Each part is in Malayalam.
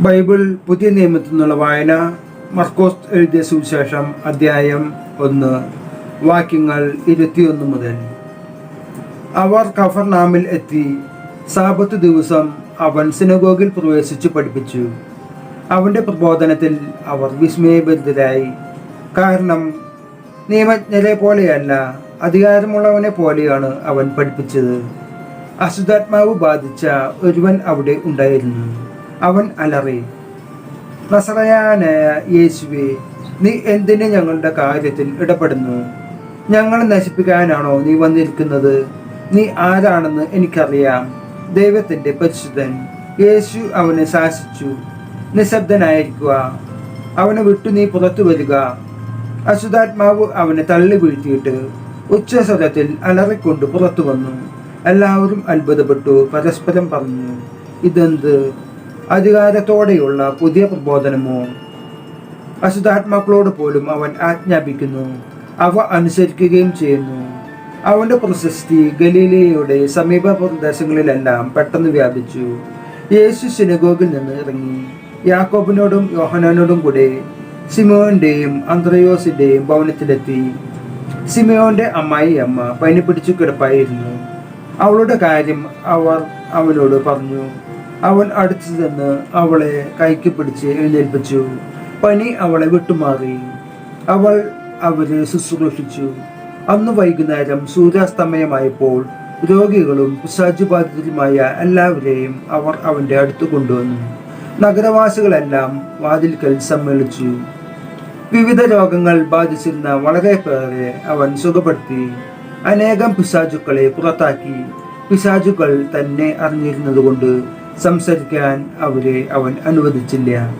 ബൈബിൾ പുതിയ നിയമത്തിൽ നിന്നുള്ള വായന മർക്കോസ് എഴുതിയ സുവിശേഷം അധ്യായം ഒന്ന് വാക്യങ്ങൾ ഇരുപത്തിയൊന്ന് മുതൽ. അവർ കഫർനാമിൽ എത്തി. സാപത്ത് ദിവസം അവൻ സിനഗോഗിൽ പ്രവേശിച്ചു പഠിപ്പിച്ചു. അവന്റെ പ്രബോധനത്തിൽ അവർ വിസ്മയബദ്ധരായി കാരണം നിയമജ്ഞരെ പോലെയല്ല അധികാരമുള്ളവനെ പോലെയാണ് അവൻ പഠിപ്പിച്ചത്. അശുദ്ധാത്മാവ് ബാധിച്ച ഒരുവൻ അവിടെ ഉണ്ടായിരുന്നു. അവൻ അലറി നസറയാനായ യേശുവെ നീ എന്തിന് ഞങ്ങളുടെ കാര്യത്തിൽ ഇടപെടുന്നു? ഞങ്ങളെ നശിപ്പിക്കാനാണോ നീ വന്നിരിക്കുന്നത്? നീ ആരാണെന്ന് എനിക്കറിയാം. ദൈവത്തിന്റെ പരിശുദ്ധൻ യേശു അവനെ ശാസിച്ചു. നിശബ്ദനായിരിക്കുക. അവനെ വിട്ടു നീ പുറത്തു വരിക. അശുദ്ധാത്മാവ് അവനെ തള്ളി വീഴ്ത്തിയിട്ട് ഉച്ചസ്വരത്തിൽ അലറിക്കൊണ്ട് പുറത്തു വന്നു. എല്ലാവരും അത്ഭുതപ്പെട്ടു. പരസ്പരം പറഞ്ഞു ഇതെന്ത്? അധികാരത്തോടെയുള്ള പുതിയ പ്രബോധനമോ? അശുദ്ധാത്മാക്കളോട് പോലും അവൻ ആജ്ഞാപിക്കുന്നു. അവ അനുസരിക്കുകയും ചെയ്യുന്നു. അവന്റെ പ്രശസ്തി ഗലീലയുടെ സമീപ പ്രദേശങ്ങളിലെല്ലാം പെട്ടെന്ന് വ്യാപിച്ചു. യേശു സിനഗോഗിൽ നിന്ന് ഇറങ്ങി. യാക്കോബിനോടും യോഹനാനോടും കൂടെ സിമോന്റെയും അന്ത്രയോസിന്റെയും ഭവനത്തിലെത്തി. സിമയോന്റെ അമ്മായി അമ്മ പനി പിടിച്ചു കിടപ്പായിരുന്നു. അവളുടെ കാര്യം അവർ അവനോട് പറഞ്ഞു. അവൻ അടുത്തു ചെന്ന് അവളെ കൈക്ക് പിടിച്ച് എഴുന്നേൽപ്പിച്ചു. പനി അവളെ വിട്ടുമാറി. അവൾ അവരെ ശുശ്രൂഷിച്ചു. അന്ന് വൈകുന്നേരം സൂര്യാസ്തമയമായപ്പോൾ രോഗികളും പിശാചുബാധിതരുമായ എല്ലാവരെയും അവർ അവന്റെ അടുത്ത് കൊണ്ടുവന്നു. നഗരവാസികളെല്ലാം വാതിൽക്കൽ സമ്മേളിച്ചു. വിവിധ രോഗങ്ങൾ ബാധിച്ചിരുന്ന വളരെ പേരെ അവൻ സുഖപ്പെടുത്തി. അനേകം പിശാചുക്കളെ പുറത്താക്കി. പിശാചുക്കൾ തന്നെ അറിഞ്ഞിരുന്നതുകൊണ്ട് സംസാരിക്കാൻ അവരെ അവൻ അനുവദിച്ചില്ല.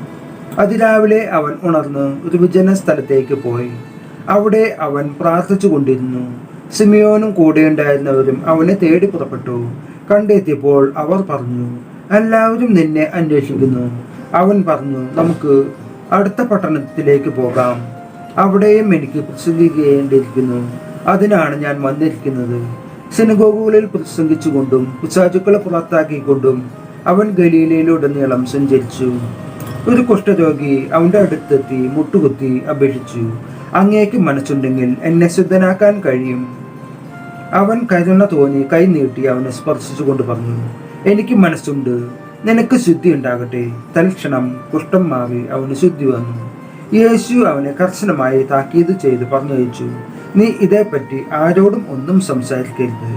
അതിരാവിലെ അവൻ ഉണർന്ന് വിജന സ്ഥലത്തേക്ക് പോയി. അവിടെ അവൻ പ്രാർത്ഥിച്ചു കൊണ്ടിരുന്നു സിമിയോനും കൂടെ ഉണ്ടായിരുന്നവരും അവനെ തേടി പുറപ്പെട്ടു. കണ്ടെത്തിയപ്പോൾ അവർ പറഞ്ഞു എല്ലാവരും നിന്നെ അന്വേഷിക്കുന്നു. അവൻ പറഞ്ഞു നമുക്ക് അടുത്ത പട്ടണത്തിലേക്ക് പോകാം. അവിടെയും എനിക്ക് പ്രസംഗിക്കേണ്ടിയിരിക്കുന്നു. അതിനാണ് ഞാൻ വന്നിരിക്കുന്നത്. സിനഗോഗുകളിൽ പ്രസംഗിച്ചുകൊണ്ടും പിശാചുക്കളെ പുറത്താക്കിക്കൊണ്ടും അവൻ ഗലീലയിലുടനീളം സഞ്ചരിച്ചു. ഒരു കുഷ്ഠരോഗി അവന്റെ അടുത്തെത്തി മുട്ടുകുത്തി അപേക്ഷിച്ചു. അങ്ങേക്ക് മനസ്സുണ്ടെങ്കിൽ എന്നെ ശുദ്ധനാക്കാൻ കഴിയും. അവൻ കരുണ തോന്നി കൈ നീട്ടി അവനെ സ്പർശിച്ചുകൊണ്ട് പറഞ്ഞു എനിക്ക് മനസ്സുണ്ട്. നിനക്ക് ശുദ്ധി ഉണ്ടാകട്ടെ. തൽക്ഷണം കുഷ്ഠം മാറി അവന് ശുദ്ധി വന്നു. യേശു അവനെ കർശനമായി താക്കീത് ചെയ്ത് പറഞ്ഞയച്ചു നീ ഇതേപ്പറ്റി ആരോടും ഒന്നും സംസാരിക്കരുത്.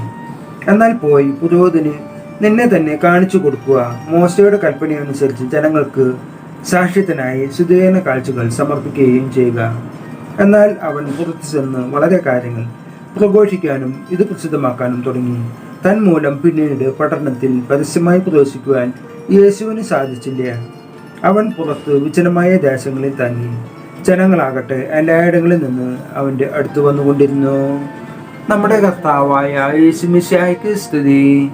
എന്നാൽ പോയി പുരോഹിതന് നിന്നെ തന്നെ കാണിച്ചു കൊടുക്കുക. മോശയുടെ കൽപ്പനയനുസരിച്ച് ജനങ്ങൾക്ക് സാക്ഷ്യത്തിനായി ശുദ്ധീകരണ കാഴ്ചകൾ സമർപ്പിക്കുകയും ചെയ്യുക. എന്നാൽ അവൻ പുറത്തു ചെന്ന് വളരെ കാര്യങ്ങൾ പ്രഘോഷിക്കാനും ഇത് പ്രസിദ്ധമാക്കാനും തുടങ്ങി. തന്മൂലം പിന്നീട് പഠനത്തിൽ പരസ്യമായി പ്രവേശിക്കുവാൻ യേശുവിന് സാധിച്ചില്ല. അവൻ പുറത്ത് വിജനമായ ദേശങ്ങളിൽ തങ്ങി. ജനങ്ങളാകട്ടെ എല്ലായിടങ്ങളിൽ നിന്ന് അവന്റെ അടുത്ത് വന്നുകൊണ്ടിരുന്നു. നമ്മുടെ കർത്താവായ യേശു മിശായിക്ക് സ്തുതി.